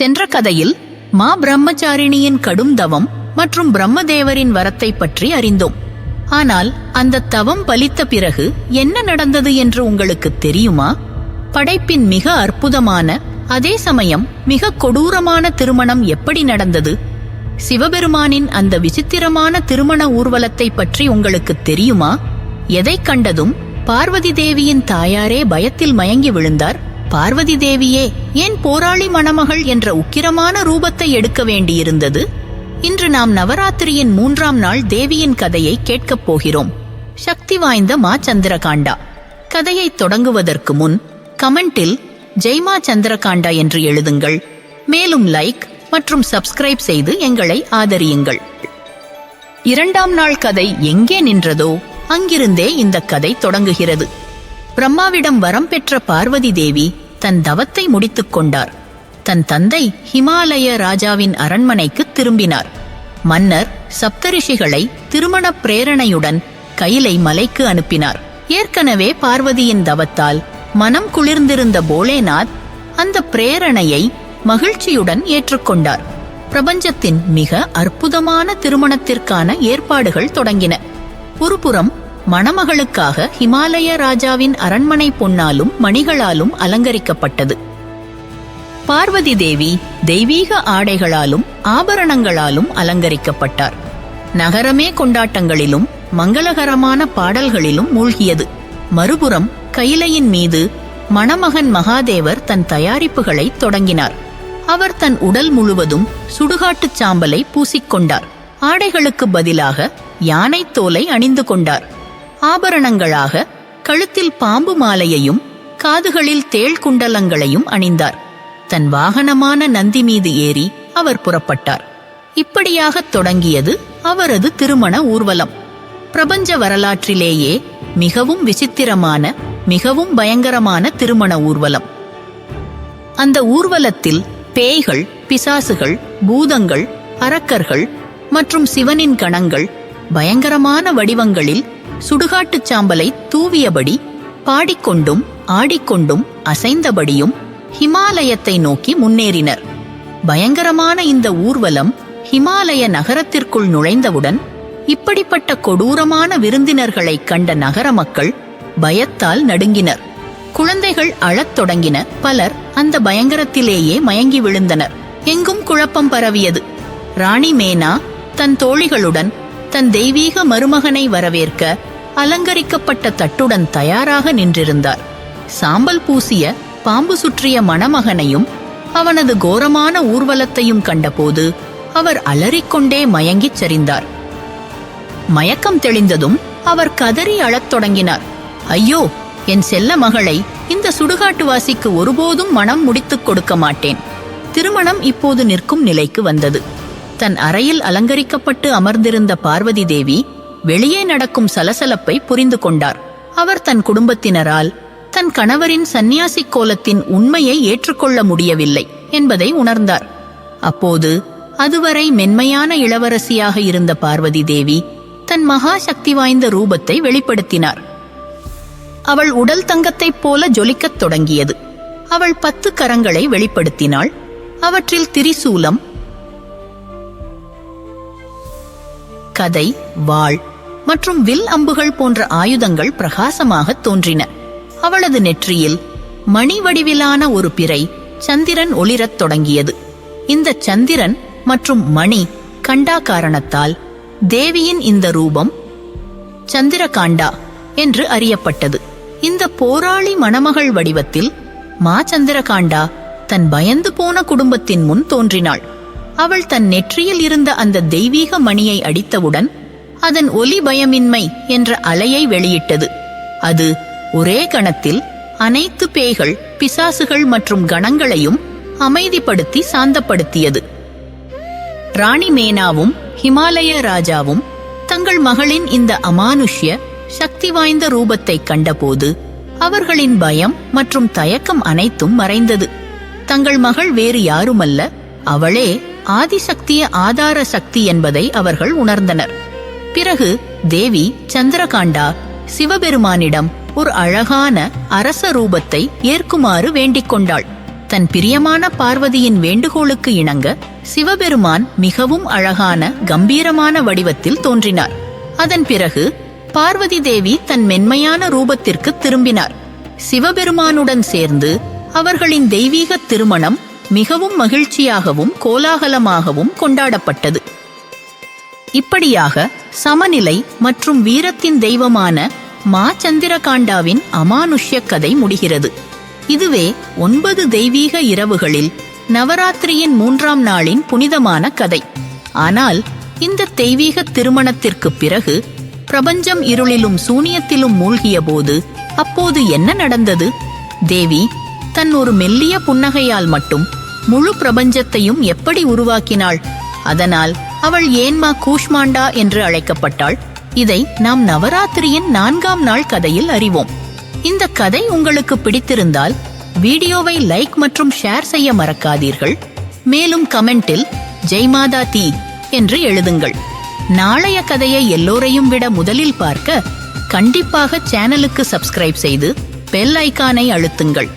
சென்ற கதையில் மா பிரம்மச்சாரிணியின் கடும் தவம் மற்றும் பிரம்மதேவரின் வரத்தை பற்றி அறிந்தோம். ஆனால் அந்த தவம் பலித்த பிறகு என்ன நடந்தது என்று உங்களுக்கு தெரியுமா? படைப்பின் மிக அற்புதமான அதே சமயம் மிக கொடூரமான திருமணம் எப்படி நடந்தது? சிவபெருமானின் அந்த விசித்திரமான திருமண ஊர்வலத்தை பற்றி உங்களுக்கு தெரியுமா? எதைக் கண்டதும் பார்வதி தேவியின் தாயாரே பயத்தில் மயங்கி விழுந்தார். பார்வதி தேவியே ஏன் போராளி மணமகள் என்ற உக்கிரமான ரூபத்தை எடுக்க வேண்டியிருந்தது? இன்று நாம் நவராத்திரியின் மூன்றாம் நாள் தேவியின் கதையை கேட்கப் போகிறோம். சக்தி வாய்ந்த மா சந்திரகாண்டா. கதையை தொடங்குவதற்கு முன் கமெண்டில் ஜெய்மா சந்திரகாண்டா என்று எழுதுங்கள். மேலும் லைக் மற்றும் சப்ஸ்கிரைப் செய்து எங்களை ஆதரியுங்கள். இரண்டாம் நாள் கதை எங்கே நின்றதோ அங்கிருந்தே இந்த கதை தொடங்குகிறது. பிரம்மாவிடம் வரம் பெற்ற பார்வதி தேவி தன் தவத்தை முடித்துக் கொண்டார். தன் தந்தை ஹிமாலய ராஜாவின் அரண்மனைக்கு திரும்பினார். மன்னர் சப்தரிஷிகளை திருமண பிரேரணையுடன் கைலை மலைக்கு அனுப்பினார். ஏற்கனவே பார்வதியின் தவத்தால் மனம் குளிர்ந்திருந்த போலேநாத் அந்த பிரேரணையை மகிழ்ச்சியுடன் ஏற்றுக்கொண்டார். பிரபஞ்சத்தின் மிக அற்புதமான திருமணத்திற்கான ஏற்பாடுகள் தொடங்கின. ஒருபுறம் மணமகளுக்காக ஹிமாலய ராஜாவின் அரண்மனை பொன்னாலும் மணிகளாலும் அலங்கரிக்கப்பட்டது. பார்வதி தேவி தெய்வீக ஆடைகளாலும் ஆபரணங்களாலும் அலங்கரிக்கப்பட்டார். நகரமே கொண்டாட்டங்களிலும் மங்களகரமான பாடல்களிலும் மூழ்கியது. மறுபுறம் கைலையின் மீது மணமகன் மகாதேவர் தன் தயாரிப்புகளை தொடங்கினார். அவர் தன் உடல் முழுவதும் சுடுகாட்டுச் சாம்பலை பூசிக்கொண்டார். ஆடைகளுக்கு பதிலாக யானைத் தோலை அணிந்து கொண்டார். ஆபரணங்களாக கழுத்தில் பாம்பு மாலையையும் காதுகளில் தேள் குண்டலங்களையும் அணிந்தார். தன் வாகனமான நந்தி மீது ஏறி அவர் புறப்பட்டார். இப்படியாகத் தொடங்கியது அவரது திருமண ஊர்வலம். பிரபஞ்ச வரலாற்றிலேயே மிகவும் விசித்திரமான மிகவும் பயங்கரமான திருமண ஊர்வலம். அந்த ஊர்வலத்தில் பேய்கள் பிசாசுகள் பூதங்கள் அரக்கர்கள் மற்றும் சிவனின் கணங்கள் பயங்கரமான வடிவங்களில் சுடுகாட்டுச் சாம்பலை தூவியபடி பாடிக்கொண்டும் ஆடிக்கொண்டும் அசைந்தபடியும் ஹிமாலயத்தை நோக்கி முன்னேறினர். பயங்கரமான இந்த ஊர்வலம் ஹிமாலய நகரத்திற்குள் நுழைந்தவுடன் இப்படிப்பட்ட கொடூரமான விருந்தினர்களை கண்ட நகர மக்கள் பயத்தால் நடுங்கினர். குழந்தைகள் அழத் தொடங்கின. பலர் அந்த பயங்கரத்திலேயே மயங்கி விழுந்தனர். எங்கும் குழப்பம் பரவியது. ராணி மேனா தன் தோழிகளுடன் தன் தெய்வீக மருமகனை வரவேற்க அலங்கரிக்கப்பட்ட தட்டுடன் தயாராக நின்றிருந்தார். சாம்பல் பூசிய பாம்பு சுற்றிய மணமகனையும் அவனது கோரமான ஊர்வலத்தையும் கண்டபோது அவர் அலறிக்கொண்டே மயங்கிச் சரிந்தார். மயக்கம் தெளிந்ததும் அவர் கதறி அழத் தொடங்கினார். ஐயோ என் செல்ல மகளை இந்த சுடுகாட்டுவாசிக்கு ஒருபோதும் மனம் முடித்துக் கொடுக்க மாட்டேன். திருமணம் இப்போது நிற்கும் நிலைக்கு வந்தது. தன் அறையில் அலங்கரிக்கப்பட்டு அமர்ந்திருந்த பார்வதி தேவி வெளியே நடக்கும் சலசலப்பை புரிந்து கொண்டார். அவர் தன் குடும்பத்தினரால் தன் கணவரின் சந்நியாசி கோலத்தின் உண்மையை ஏற்றுக்கொள்ள முடியவில்லை என்பதை உணர்ந்தார். அப்போது அதுவரை மென்மையான இளவரசியாக இருந்த பார்வதி தேவி தன் மகா சக்தி வாய்ந்த ரூபத்தை வெளிப்படுத்தினார். அவள் உடல் தங்கத்தைப் போல ஜொலிக்கத் தொடங்கியது. அவள் பத்து கரங்களை வெளிப்படுத்தினாள். அவற்றில் திரிசூலம் கதை வாள் மற்றும் வில் அம்புகள் போன்ற ஆயுதங்கள் பிரகாசமாக தோன்றின. அவளது நெற்றியில் மணி வடிவிலான ஒரு பிறை சந்திரன் ஒளிரத் தொடங்கியது. இந்த சந்திரன் மற்றும் மணி கண்டா காரணத்தால் தேவியின் இந்த ரூபம் சந்திரகாண்டா என்று அறியப்பட்டது. இந்த போராளி மணமகள் வடிவத்தில் மா சந்திரகாண்டா தன் பயந்து போன குடும்பத்தின் முன் தோன்றினாள். அவள் தன் நெற்றியில் இருந்த அந்த தெய்வீக மணியை அடித்தவுடன் அதன் ஒலி பயமின்மை என்ற அலையை வெளியிட்டது. அது ஒரே கணத்தில் அனைத்து பேய்கள் பிசாசுகள் மற்றும் கணங்களையும் அமைதிப்படுத்தி சாந்தப்படுத்தியது. ராணி மேனாவும் ஹிமாலய ராஜாவும் தங்கள் மகளின் இந்த அமானுஷ்ய சக்தி வாய்ந்த ரூபத்தை கண்டபோது அவர்களின் பயம் மற்றும் தயக்கம் அனைத்தும் மறைந்தது. தங்கள் மகள் வேறு யாருமல்ல அவளே ஆதிசக்திய ஆதார சக்தி என்பதை அவர்கள் உணர்ந்தனர். பிறகு தேவி சந்திரகாண்டா சிவபெருமானிடம் ஒரு அழகான அரச ரூபத்தை ஏற்குமாறு வேண்டிக் கொண்டாள். தன் பிரியமான பார்வதியின் வேண்டுகோளுக்கு இணங்க சிவபெருமான் மிகவும் அழகான கம்பீரமான வடிவத்தில் தோன்றினார். அதன் பிறகு பார்வதி தேவி தன் மென்மையான ரூபத்திற்கு திரும்பினார். சிவபெருமானுடன் சேர்ந்து அவர்களின் தெய்வீக திருமணம் மிகவும் மகிழ்ச்சியாகவும் கோலாகலமாகவும் கொண்டாடப்பட்டது. இப்படியாக சமநிலை மற்றும் வீரத்தின் தெய்வமான மா சந்திரகாண்டாவின் அமானுஷ்ய கதை முடிகிறது. இதுவே ஒன்பது தெய்வீக இரவுகளில் நவராத்திரியின் மூன்றாம் நாளின் புனிதமான கதை. ஆனால் இந்த தெய்வீக திருமணத்திற்கு பிறகு பிரபஞ்சம் இருளிலும் சூனியத்திலும் மூழ்கிய போது அப்போது என்ன நடந்தது? தேவி தன் ஒரு மெல்லிய புன்னகையால் மட்டும் முழு பிரபஞ்சத்தையும் எப்படி உருவாக்கினாள்? அதனால் அவள் ஏன்மா கூஷ்மாண்டா என்று அழைக்கப்பட்டாள். இதை நாம் நவராத்திரியின் நான்காம் நாள் கதையில் அறிவோம். இந்த கதை உங்களுக்கு பிடித்திருந்தால் வீடியோவை லைக் மற்றும் ஷேர் செய்ய மறக்காதீர்கள். மேலும் கமெண்டில் ஜெய்மாதா தீ என்று எழுதுங்கள். நாளைய கதையை எல்லோரையும் விட முதலில் பார்க்க கண்டிப்பாக சேனலுக்கு சப்ஸ்கிரைப் செய்து பெல் ஐகானை அழுத்துங்கள்.